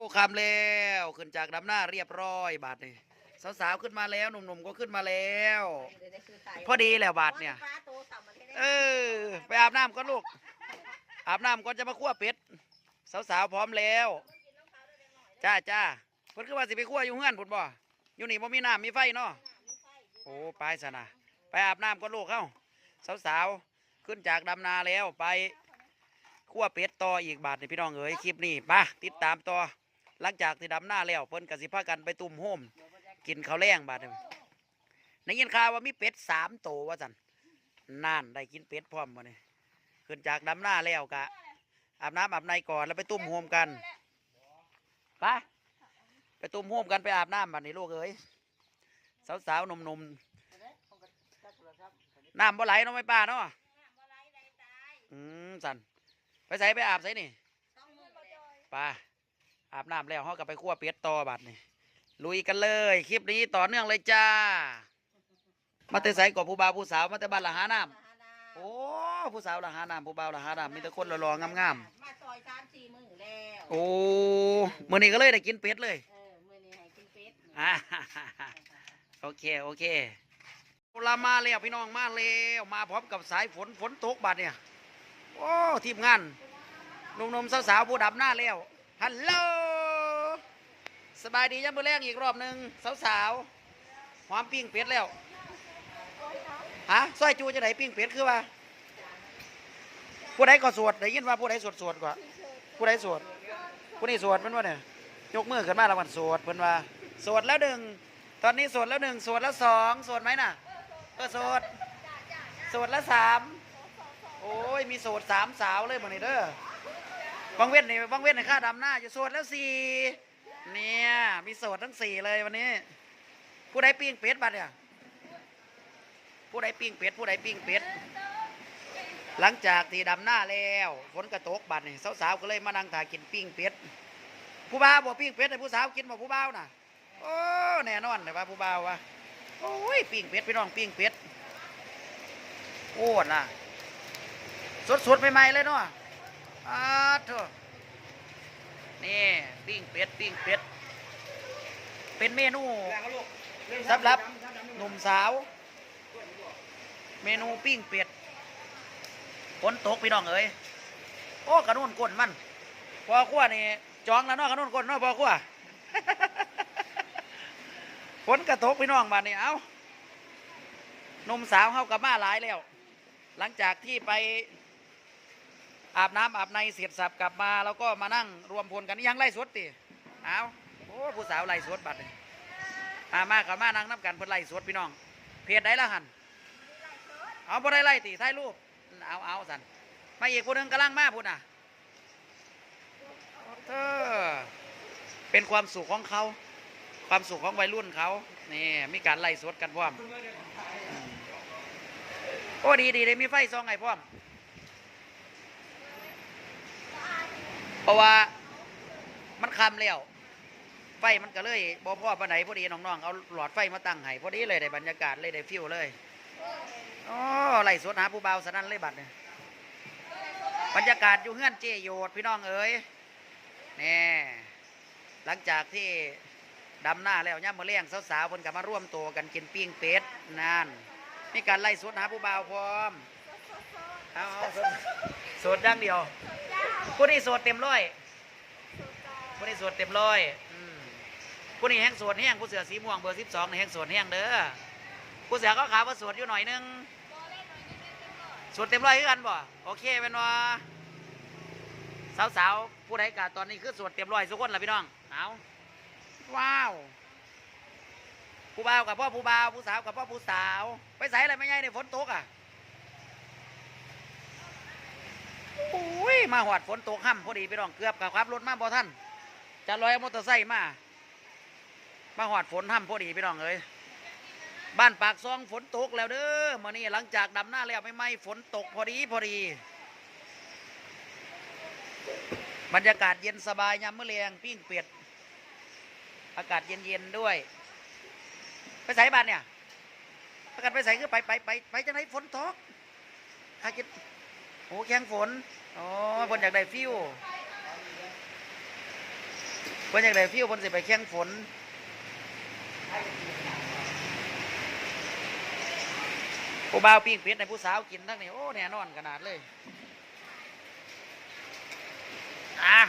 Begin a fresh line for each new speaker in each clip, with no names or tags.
โอ้คำแล้วขึ้นจากดำหน้าเรียบร้อยบาทนี่สาวๆขึ้นมาแล้วหนุ่มๆก็ขึ้นมาแล้ว พอดีแล้วบาทเนี่ย เออ ไปอาบน้ำก่อนลูก อาบน้ำก่อนจะมาคั่วเป็ดสาวๆพร้อมแล้วจ้าจ้าเพิ่นคือว่าสิไปคั่วอยู่เฮือนพุ่นบ่อยู่นี่บ่มีน้ำมีไฟเนาะโอ้ไปซะนะไปอาบน้ำก่อนลูกเข้าสาวๆขึ้นจากดำนาแล้วไปคั่วเป็ดต่ออีกบาทนี่พี่น้องเอ๋ยคลิปนี้ไปติดตามต่อ หลังจากที่ดำหน้าแล้วเพิ่นกสิพากันไปตุ่มโฮมกินข้าวแรงบาทนี่ได้ยินข่าวว่ามีเป็ดสามโตวว่าสันนั่นได้กินเป็ดพร้อมมาเนี่ยขึ้นจากดำหน้าแล้วกะอาบน้ำอาบในก่อนแล้วไปตุ่มโฮมกันไปไปตุ่มโฮมกันไปอาบน้ำบัดนี้ลูกเอ๋ยสาวๆหนุ่มๆน้ำบ่ไหลเนาะไม่ป้าเนาะอืมสันไปใส่ไปอาบใส่นี่ไป อาบน้ำแล้วเขาก็ไปคั่วเป็ดต่อบัดนี่ลุยกันเลย คลิปนี้ต่อเนื่องเลยจ้า มาแต่ใส่กับผู้บ่าวผู้สาวมาแต่บ้านละหาน้ำโอ้ผู้สาวละหาน้ำผู้บ่าวละหาน้ำมีแต่คนหล่อๆงาม
มาซอยสามสี่มื้อแล้ว
ๆโอ้มื้อนี้ก็เลยได้กินเป็ดเลย
เออมื้อนี้ให้กินเป็ด
อ่าโอเคโอเคเรามาแล้วพี่น้องมาแล้วมาพร้อมกับสายฝนฝนตกบัดเนี่ยโอ้ทีมงานหนุ่มๆสาวๆผู้ดับหน้าแล้ว ฮัลโหล สบายดียังมือแรงอีกรอบหนึ่งสาวๆหอมปิ้งเป็ดแล้ว ฮะซอยจูจะไหนปิ้งเป็ดคือว่า ผู้ใดก็สวดได้ยินว่าผู้ใดสวดสวดกว่า ผู้ใดสวด ผู้นี้สวดมันว่าเนี่ย ยกมือขึ้นมาแล้วมันสวดเพิ่นว่า สวดแล้วหนึ่ง ตอนนี้สวดแล้วหนึ่งสวดแล้วสองสวดไหมน่ะ ก็สวด สวดแล้วสาม โอ้ย มีสวดสามสาวเลยบังนี้เด้อ บางเว้นนี่บางเว้นในค่าดำหน้าอยู่โสดแล้วสี่เนี่ย มีโสดทั้งสี่เลยวันนี้ ผู้ใดปิ้งเป็ดบัดเนี่ยผู้ใดปิ้งเป็ดผู้ใดปิ้งเป็ดหลังจากที่ดำหน้าแล้วฝนกระตกบัดนี่สาวๆก็เลยมานั่งถ่ายกินปิ้งเป็ดผู้บ่าวบอกปิ้งเป็ดให้ผู้สาวกินบอกผู้บ่าวน่ะโอ้แน่นอนเลยว่าผู้บ่าวว่าโอ้ยปิ้งเป็ดพี่น้องปิ้งเป็ดโอ้น่ะสดๆใหม่ๆเลยเนาะอ้าโถอะ นี่ปิ้งเป็ดปิ้งเป็ด เป็นเมนูสำหรับหนุ่มสาว เมนูปิ้งเป็ดฝนตกพี่น้องเอ้ยโอ้กระนุ่นก้นมันพอขั้วนี่จองแล้วเนาะกระนุ่นก้นเนาะพอขั้วฝนกระตกพี่น้องบ้านนี้เอาหนุ่มสาวเข้ากับมาหลายแล้ว หลังจากที่ไป อาบน้ำอาบในเสียดสับกลับมาแล้วก็มานั่งรวมพลกันยังไล่สดติเอาโอ้ผู้สาวไล่สดบัดนี่อามากับมานั่งนับกันเพิ่นไล่สดพี่น้อง เพจได้ละหันเอาบ่ได้ไล่ติถ่ายรูปเอาเอาสันมาอีกคนหนึ่งกำลังมาพูดน่ะเออเป็นความสุขของเขา ความสุขของวัยรุ่นเขานี่มีการไล่สดกันพร้อมอืมโอ้ดีดีเลยมีไฟซองไงพร้อม เพราะว่ามันคำแล้ว ไฟมันก็เลยบ่พ่อปไหนพอดีน้องๆเอาหลอดไฟมาตั้งให้พอดีเลยได้บรรยากาศเลยได้ฟิวเลยอ๋อไล่สดหาผู้เบาสนั่นเลยบัดเนี่ยบรรยากาศอยู่เฮือนเจโยดพี่น้องเอ๋ยนี่หลังจากที่ดำหน้าแล้วย่ำมือเลี้ยงสาวๆเพิ่นก็มาร่วมตัวกันกินปิ้งเป็ดนั่นมีการไล่สดหาผู้เบาวพร้อมเอาเอาสดดอย่างเดียว ผู้นี้สดเต็มร้อยผู้นี้สดเต็มร้อยผู้นี้แห้งสดแห้งผู้เสือสีม่วงเบอร์สิบสองแห้งสดแห้งเด้อผู้เสียก็ขาวว่าสวดอยู่หน่อยนึงสวดเต็มร้อยคือกันบ่โอเคเป็นว่าสาวๆผู้ใดกาตอนนี้คือสวดเต็มร้อยทุกคนละพี่น้องเอาว้าวผู้บ่าวกับพ่อผู้บ่าวผู้สาวกับพ่อผู้สาว ไปใส่อะไรไม่ใหญ่ในฝนตกอะ โอ้ยมาหอดฝนตกห้ำพอดีพี่น้องเกือบกับขับรถมาบ่ท่านจะลอยมอเตอร์ไซค์มามาหอดฝนห้ำพอดีพี่น้องเอ้ยบ้านปากซองฝนตกแล้วเด้อมื่อนี้หลังจากดำหน้าแล้วไม่ไหม่ฝนตกพอดีพอดี บรรยากาศเย็นสบายยามมื้อเลียงปิ้งเป็ดอากาศเย็นๆด้วย ไปใส่บ้านเนี่ยประกันไปใส่คือไปไปไปไปจังไหนฝนตกหากิน โอ้แข้งฝนอ๋อฝนอยากได้ฟิวเพิ่นอยากได้ฟิวเพิ่นสิไปแข่งฝนผู้บ่าวปิ้งเป็ดในผู้สาวกินทั้งนี้โอ้แน่นอนขนาดเลยอะ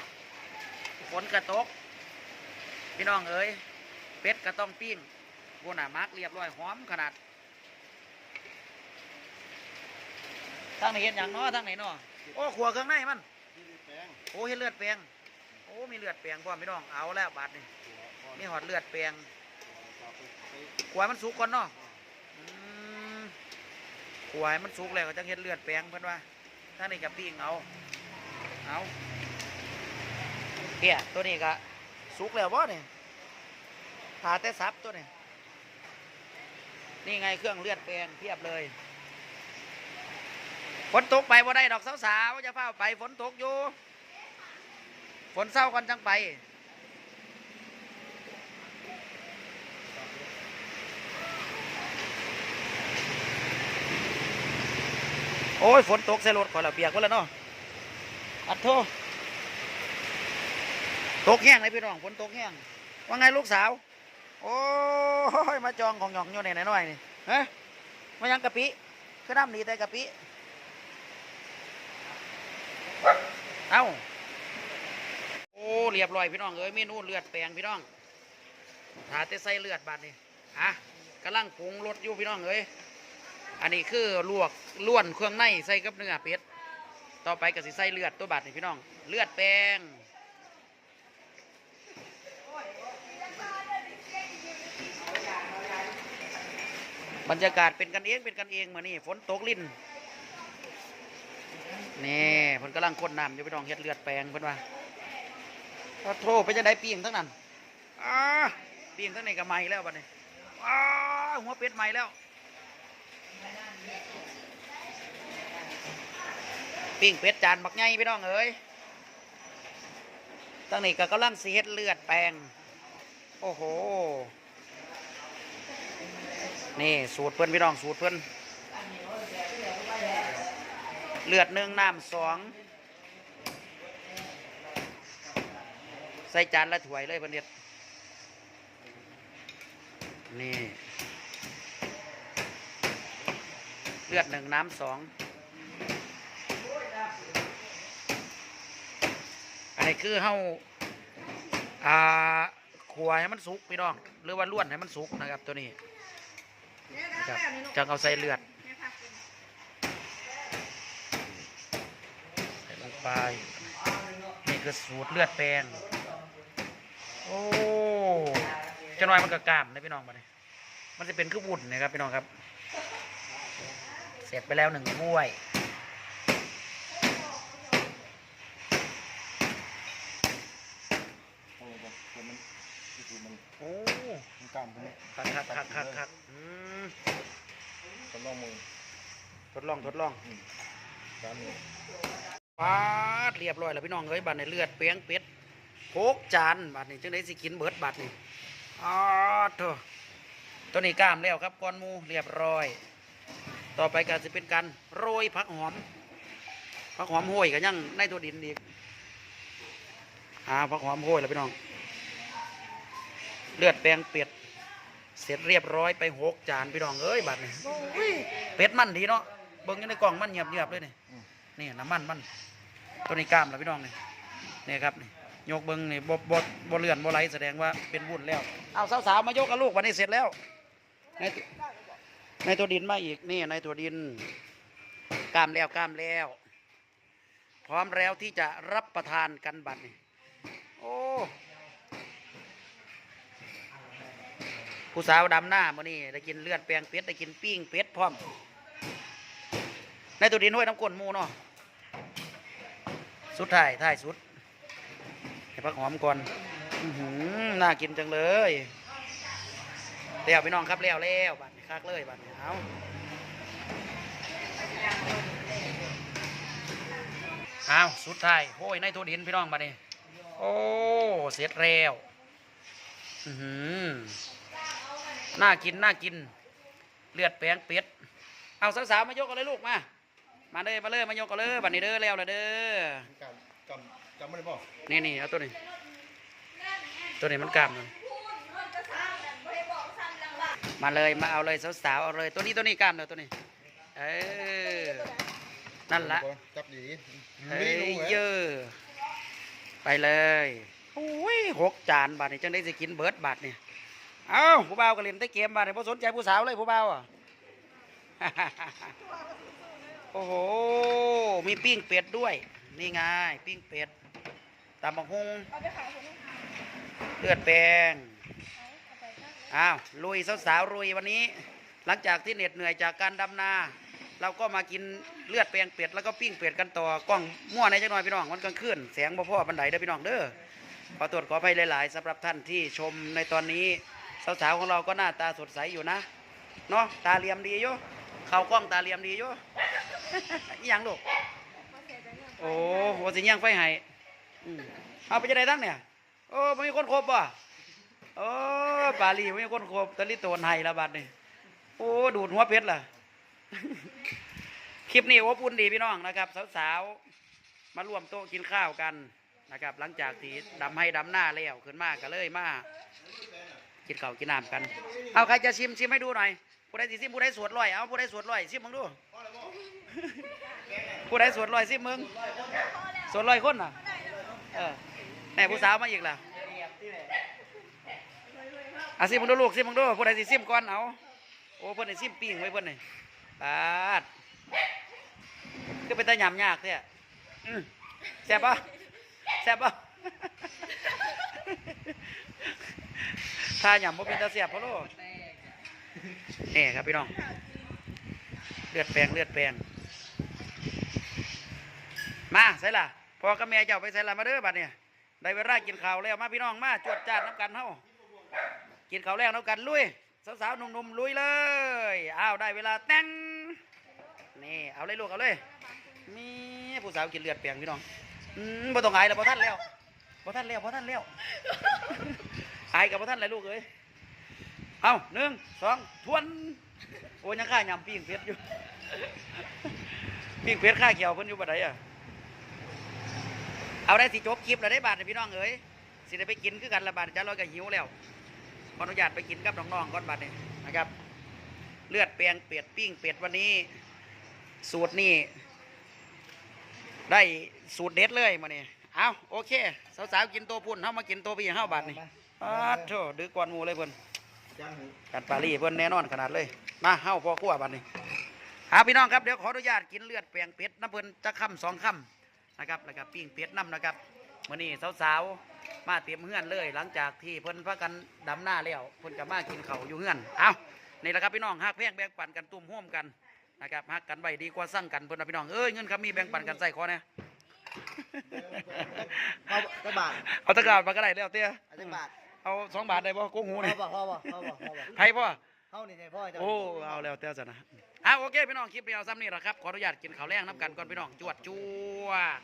ฝนกระตก พี่น้องเอ้ยเป็ดก็ต้องปิ้งบนหนามักเรียบร้อยหอมขนาด ทั้งไหนเห็นอย่างเนาะทั้งไหนเนาะโอ้ขัวเครื่องในมันโอ้เห็นเลือดแปลงโอ้มีเลือดแปลงพ่อมพี่น้องเอาแล้วบาดนี่มีหอดเลือดแปลงขวามันสุกก่อนเนาะอืมขวามันสุกแล้วก็จังเห็นเลือดแปลงเพิ่อนว่าทั้งนี้กับปิ้งเอาเอาเปี่ยตัวนี้ก็สุกแล้วบ่เนี่ยผ่าแต่ซับตัวนี้นี่ไงเครื่องเลือดแปลงเพียบเลย ฝนตกไปบ่ได้ดอกสาวๆจะเฝ้าไปฝนตกอยู่ ฝนเศร้ากันจังไป โอ้ย ฝนตกใส่รถขอละเปียกก็แล้วเนาะอัดโทตกแห้งเลยพี่น้องฝนตกแห้งว่าไงลูกสาว โอ้ย มาจองของหยองอยู่ไหนหน่อยนี่ฮะมายังกะปิคือน้ำหนีแต่กะปิ เอ้า โอ้เรียบร้อยพี่น้องเอ้ยเมนูเลือดแปลงพี่น้องถาแต่ใส่เลือดบาดนี่ฮะกำลังปรุงรสอยู่พี่น้องเอ้ยอันนี้คือลวกล้วนเครื่องในใส่กับเนื้อเป็ดต่อไปก็สิใส่เลือดตัวบาดนี่พี่น้อง เลือดแปลงบรรยากาศเป็นกันเองเป็นกันเองมานี่ฝนตกลิ้น นี่เพิ่นกำลังคนน้ำอยู่พี่น้องเฮ็ดเลือดแปลงเพิ่นว่าพอโทรไปจะได้ปีงทั้งนั้นอ้าปีงทั้งในก็ไม้แล้วบัดนี้อ้าหัวเป็ดไหม้แล้วปีงเป็ดจานบักไงพี่น้องเอ้ยตั้งนี้ก็กำลังสีเฮ็ดเลือดแปลง โอ้โห นี่สูตรเพื่อนพี่น้องสูตรเพื่อน เลือดหนึ่งน้ำสองใส่จานละถ้วยเลยพันเด็ดนี่ เลือดหนึ่งน้ำสองอันนี้คือเฮาอ่าขัวให้มันสุกพี่น้อง หรือว่าล้วนให้มันสุกนะครับตัวนี้นะครับจังเอาใส่เลือดใส่ลง ไป นี่คือสูตรเลือดแปลง โอ้เจะน้อยมันก็กล้ามนะพี่น้องมาเนี่ยมันจะเป็นคือวุ่นนะครับพี่น้องครับ เสร็จไปแล้วหนึ่งถ้วย
โอ้โหมันคือมัน
โอ้
มันกล้ามตรงนี้
คักคักคักคักคักอืม
ทดลองมือ
ทดลองทดลอง
อืมกล้ามนี้
ปาดเรียบร้อยแล้วพี่น้องเอ้ยบัดในเลือดเปียงเป็ดโคกจานบัดนี่จังได้สิกินเบิดบัดนี่อ๋อโถตัวนี้กล้ามแล้วครับก้อนหมูเรียบร้อย ต่อไปก็จะเป็นการโรยผักหอมผักหอมโห้ยกันยังในตัวดินอีกอ่าผักหอมโห้ยแล้วพี่น้อง เลือดแปลงเป็ดเสร็จเรียบร้อยไปหกจานพี่น้องเอ้ยบัดนี่โอ้ยเป็ดมันดีเนาะเบิ่งอยู่ในกล่องมันเงียบเงียบๆเลยนี่นี่น้ำมันมัน ตัวนี้กล้ามแล้วพี่น้องนี่นี่ครับนี่ยกเบิ้งนี่บ่บ่บ่เลื่อนบ่ไหลแสดงว่าเป็นวุ่นแล้ว เอาสาวๆมายกกับลูกวันนี้เสร็จแล้ว ในในตัวดินมาอีกนี่ในตัวดินกล้ามแล้วกล้ามแล้ว พร้อมแล้วที่จะรับประทานกันบัดนี่โอ้ผู้สาวดำหน้ามื้อนี้ได้กินเลือดแปลงเป็ดได้กินปิ้งเป็ดพร้อม ในตัวดินห้วยน้ำก้นมูเนาะ สุดท้ายท้ายสุดให้พักหอมก่อนอือหือน่ากินจังเลยเลี้ยวพี่น้องครับเลี้ยวแล้วบันคักเลยบันเอาเอาสุดท้ายโอ้ยในตัวดินพี่น้องบัดนี้โอ้เสร็จแล้วอือหือน่ากินน่ากิน เลือดแปลงเป็ดเอาสาวๆมายกกันเลยลูกมา มาเลยมาเลยมายกกันเลยบัดนี้เด้อแล้วละเด้อ
กล้ามกล้ามกล้ามไม่ได้บอก
นี่นี่เอาตัวนี้ ตัวนี้มันกล้ามมันมาเลยมาเอาเลยสาวๆเอาเลยตัวนี้ตัวนี้กล้ามเดียวตัวนี้ เออนั่นละ
จับดี
เฮ้ยเยอะไปเลยโอ้ยหกจานบาทนี่จังได้สิกินเบิร์ดบาทนี่เอ้าผู้บ่าวก็เล่นแต่เกมบาทนี่พอสนใจผู้สาวเลยผู้บ่าวอะ โอ้โห มีปิ้งเป็ดด้วย นี่ไง ปิ้งเป็ดตำบักฮุงเลือดแปลงอ้าว ลุยสาวๆลุยวันนี้ หลังจากที่เหน็ดเหนื่อยจากการดำนา เราก็มากินเลือดแปลงเป็ดแล้วก็ปิ้งเป็ดกันต่อกล้องมั่วในจังหน่อยพี่น้องมันกลางคืนแสงบ่พ่อบันไดเด้อพี่น้องเด้อขอตรวจขออภัยหลาย ๆสำหรับท่านที่ชมในตอนนี้สาวๆของเราก็หน้าตาสดใสอยู่นะ เนาะตาเหลี่ยมดีอยู่เข้ากล้องตาเหลี่ยมดีอยู่ อีหยังลูกโอ้โหสิย่างไฟให้อืมเอาไปจะได้ทั้งเนี่ยโอ้ไม่มีคนครบป่ะโอ้ปาลีไม่มีคนครบตะลิโตนให้ละบัดนี่โอ้ดูดหัวเพชรล่ะ คลิปนี้อบอุ่นดีพี่น้องนะครับ สาวๆ มาร่วมโต๊ะกินข้าวกันนะครับ หลังจากที่ดำให้ดำหน้าแล้วขึ้นมาก็เลยมากินข้าวกินน้ำกัน เอาใครจะชิมชิมให้ดูหน่อยผู้ใดสิชิมผู้ใดสวดลอยเอาผู้ใดสวดลอยชิมมึงดู ผู้ใดสวดลอยชิมึงสวดลอยคนน่ะเออแม่ผู้สาวมาอีกล่ะอาซิมมึงดูลูกซิมึงดูผู้ใดสิซิมก่อนเอาโอ้เพิ่นให้ซิมปิงไว้เพิ่นนี่ปาดก็เป็นตะยำยากเนี่ยแซ่บปะแซ่บปะถ้าหยำบ่เป็นตาเสียบพะโลนี่ครับพี่น้อง เลือดแปลงเลือดแปลง มาใส่ละพอกับแม่เจ้าไปใส่ละมาเด้อบัดเนี่ยได้เวลากินข้าวแล้วมาพี่น้องมาจวดจ้าดน้ำกันเฮากินข้าวแล้วน้ำกันลุยสาวๆหนุ่มๆลุยเลยอ้าวได้เวลาแต่งนี่เอาเลยลูกเอาเลยมีผู้สาวกินเลือดเปียงพี่น้องอืมบ่ต้องอายแล้วบ่ท่านแล้วบ่ท่านแล้วบ่ท่านแล้วอายกับบ่ท่านเลยลูกเอ้ยเอาหนึ่งสองทวนโอ้ยยังข้ายำปิ้งเป็ดอยู่ปิ้งเป็ดข้าเขียวเพิ่นอยู่บ่ไดอะ เอาได้สิจบคลิปแล้วได้บาทนี่พี่น้องเอ้ยสิได้ไปกินคือกันละบาทจะลอยก็หิวแล้วขออนุญาตไปกินกับน้องๆก่อนบาทนี่นะครับ เลือดแปลงเป็ดปิ้งเป็ดวันนี้ สูตรนี่ได้สูตรเด็ดเลยมาเนี่ยเอาโอเค สาวๆกินตัวพุ่นเฮามากินตัวพี่เฮาบาดนี่ปาดโถดื้อกวนมูเลยเพิ่
อน
กันปารีเพิ่อนแน่นอนขนาดเลย มาเฮาพอครัวบาดนี้หาพี่น้องครับเดี๋ยวขออนุญาตกินเลือดแปลงเป็ดน้ำเพิ่อนจะคำสองคำ นะครับแล้วก็ปิ้งเป็ดน้ำนะครับมื้อนี้สาวๆมาเตรียมเฮือนเลย หลังจากที่เพิ่นพากันดำหน้าแล้วเพิ่นก็มากินเขาอยู่เฮือนเอานี่แหละครับพี่น้องฮักแพงแบ่งปันกันตุ่มห่วมกันนะครับฮักกันไว้ดีกว่าสั่งกันเพิ่นนะพี่น้องเอ้ยเงินคำมีแบ่งปันกันใส่คอเนี่ย
เอาจักบาท
เอาตะกร้ามาก็ได้แล้วเตี้ยเอาสองบาทได้บ่โกงหู
พ่
นี่
อบอกพ่อบอกพ่อบอกพ่อบอก
ไผพ่อ
เฮานี่ใช่พ่อเจ้า
โอ้เอาแล้วเตี้ยซะนะอะโอเคพี่น้องคลิปนี้เอาซ้ำนี่แหละครับขออนุญาตกินข้าวแรงน้ำกันก่อนพี่น้องจวดจวด